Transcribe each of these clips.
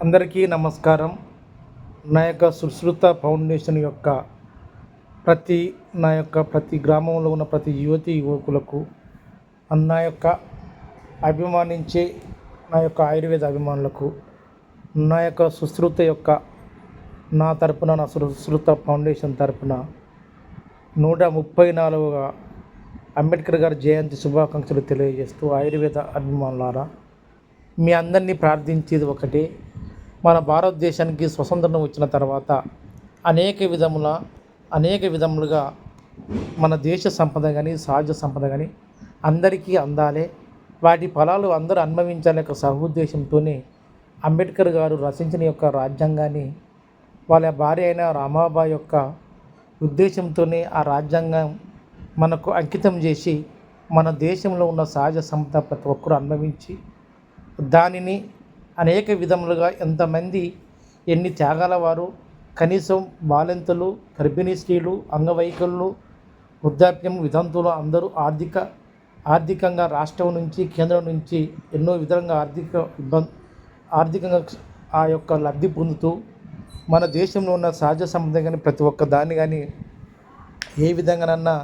అందరికీ నమస్కారం. నా యొక్క సుశ్రుత ఫౌండేషన్ యొక్క ప్రతి నా యొక్క ప్రతి గ్రామంలో ఉన్న ప్రతి యువతి యువకులకు నా యొక్క అభిమానించే నా యొక్క ఆయుర్వేద అభిమానులకు నా యొక్క సుశ్రుత యొక్క నా తరపున నా సుశ్రుత ఫౌండేషన్ తరపున నూట ముప్పై నాలుగుగా అంబేద్కర్ గారి జయంతి శుభాకాంక్షలు తెలియజేస్తూ ఆయుర్వేద అభిమానులారా మీ అందరినీ ప్రార్థించేది ఒకటే. మన భారతదేశానికి స్వతంత్రం వచ్చిన తర్వాత అనేక విధముల అనేక విధములుగా మన దేశ సంపద కానీ సహజ సంపద కానీ అందరికీ అందాలే. వాటి ఫలాలు అందరూ అనుభవించాలనే ఒక సహోద్దేశంతోనే అంబేద్కర్ గారు రచించిన యొక్క రాజ్యాంగాన్ని వాళ్ళ భార్య అయిన రామాబాయి యొక్క ఉద్దేశంతోనే ఆ రాజ్యాంగం మనకు అంకితం చేసి మన దేశంలో ఉన్న సహజ సంపద ప్రతి ఒక్కరూ అనుభవించి దానిని అనేక విధములుగా ఎంతమంది ఎన్ని త్యాగాల వారు కనీసం బాలింతలు గర్భిణీ స్త్రీలు అంగవైకల్యులు వృద్ధాప్యం విధంతులు అందరూ ఆర్థిక ఆర్థికంగా రాష్ట్రం నుంచి కేంద్రం నుంచి ఎన్నో విధంగా ఆర్థిక ఇబ్బంది ఆర్థికంగా ఆ యొక్క లబ్ధి పొందుతూ మన దేశంలో ఉన్న సహజ సంపద కానీ ప్రతి ఒక్క దాన్ని కానీ ఏ విధంగానన్నా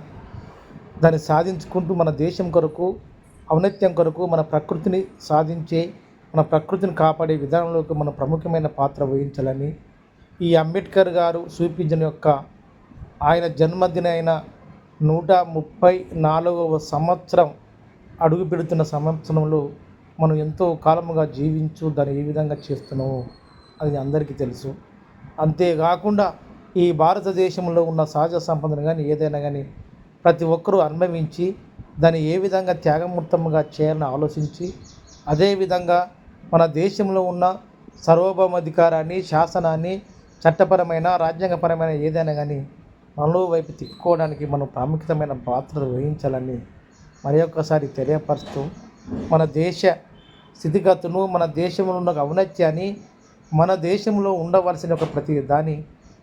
దాన్ని సాధించుకుంటూ మన దేశం కొరకు ఔన్నత్యం కొరకు మన ప్రకృతిని సాధించే మన ప్రకృతిని కాపాడే విధానంలోకి మన ప్రముఖమైన పాత్ర వహించాలని ఈ అంబేద్కర్ గారు చూపించిన యొక్క ఆయన జన్మదిన అయిన నూట ముప్పై నాలుగవ సంవత్సరం అడుగు పెడుతున్న సంవత్సరంలో మనం ఎంతో కాలముగా జీవించు దాన్ని ఏ విధంగా చేస్తున్నామో అది అందరికీ తెలుసు. అంతేకాకుండా ఈ భారతదేశంలో ఉన్న సహజ సంపదను కానీ ఏదైనా కానీ ప్రతి ఒక్కరూ అనుభవించి దాన్ని ఏ విధంగా త్యాగమూర్తముగా చేయాలని ఆలోచించి అదేవిధంగా మన దేశంలో ఉన్న సార్వభౌమాధికారాన్ని శాసనాన్ని చట్టపరమైన రాజ్యాంగపరమైన ఏదైనా కానీ మనలో వైపు తిప్పుకోవడానికి మనం ప్రాముఖ్యమైన పాత్ర వహించాలని మరి ఒక్కసారి తెలియపరుస్తూ మన దేశ స్థితిగతును మన దేశంలో ఉన్న ఔన్నత్యాన్ని మన దేశంలో ఉండవలసిన ఒక ప్రతి దాన్ని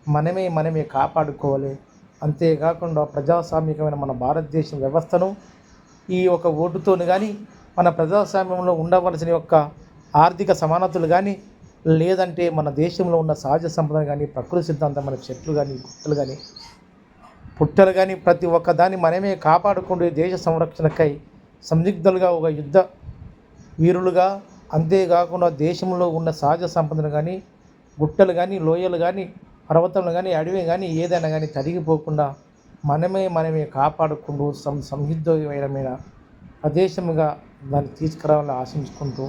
మనమే మనమే కాపాడుకోవాలి. అంతేకాకుండా ప్రజాస్వామికమైన మన భారతదేశం వ్యవస్థను ఈ ఒక ఓటుతోని కానీ మన ప్రజాస్వామ్యంలో ఉండవలసిన యొక్క ఆర్థిక సమానతలు కానీ లేదంటే మన దేశంలో ఉన్న సహజ సంపద కానీ ప్రకృతి సిద్ధాంతం మన చెట్లు కానీ గుట్టలు కానీ పుట్టలు కానీ ప్రతి ఒక్క దాన్ని మనమే కాపాడుకుంటూ దేశ సంరక్షణకై సందిగ్ధులుగా ఒక యుద్ధ వీరులుగా అంతేకాకుండా దేశంలో ఉన్న సహజ సంపదను కానీ గుట్టలు కానీ లోయలు కానీ పర్వతములు కానీ అడవి కానీ ఏదైనా కానీ తరిగిపోకుండా మనమే మనమే కాపాడుకుంటూ సం సంసిద్ధమైన ప్రదేశముగా దాన్ని తీసుకురావాలని ఆశించుకుంటూ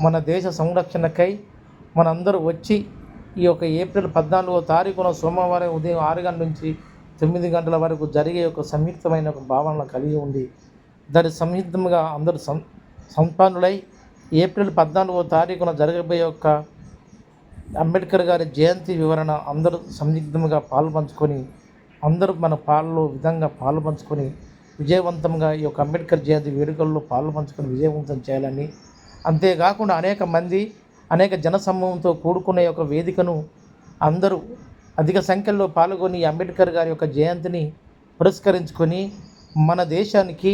మన దేశ సంరక్షణకై మనందరూ వచ్చి ఈ యొక్క ఏప్రిల్ పద్నాలుగో తారీఖున సోమవారం ఉదయం ఆరు గంటల నుంచి తొమ్మిది గంటల వరకు జరిగే ఒక సంయుక్తమైన ఒక భావనలు కలిగి ఉండి దాని సంయుక్తంగా అందరూ సం సంపన్నులై ఏప్రిల్ పద్నాలుగో తారీఖున జరగబోయే యొక్క అంబేద్కర్ గారి జయంతి వివరణ అందరూ సంయుద్ధంగా పాల్పంచుకొని అందరూ మన పాలలో విధంగా పాల్పంచుకొని విజయవంతంగా ఈ యొక్క అంబేద్కర్ జయంతి వేడుకల్లో పాల్పంచుకొని విజయవంతం చేయాలని. అంతేకాకుండా అనేక మంది అనేక జనసమూహంతో కూడుకునే యొక్క వేదికను అందరూ అధిక సంఖ్యలో పాల్గొని అంబేద్కర్ గారి యొక్క జయంతిని పురస్కరించుకొని మన దేశానికి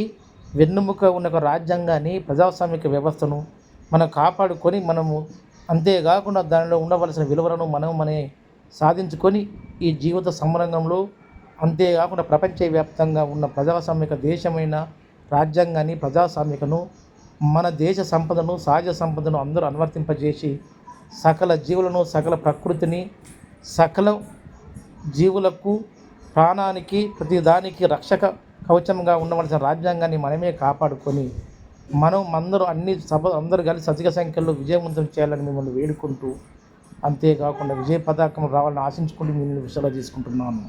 వెన్నుముక ఉన్న ఒక రాజ్యాంగాన్ని ప్రజాస్వామిక వ్యవస్థను మనం కాపాడుకొని మనము అంతేకాకుండా దానిలో ఉండవలసిన విలువలను మనం మనే సాధించుకొని ఈ జీవిత సంరంగంలో అంతేకాకుండా ప్రపంచవ్యాప్తంగా ఉన్న ప్రజాస్వామిక దేశమైన రాజ్యాంగాన్ని ప్రజాస్వామికను మన దేశ సంపదను సహజ సంపదను అందరూ అనువర్తింపజేసి సకల జీవులను సకల ప్రకృతిని సకల జీవులకు ప్రాణానికి ప్రతిదానికి రక్షక కవచంగా ఉండవలసిన రాజ్యాంగాన్ని మనమే కాపాడుకొని మనం అందరూ అన్ని సభ అందరూ కలిసి అధిక సంఖ్యలో విజయవంతం చేయాలని మిమ్మల్ని వేడుకుంటూ అంతేకాకుండా విజయ పతాకం రావాలని ఆశించుకుంటూ మిమ్మల్ని విషయాలు తీసుకుంటున్నాను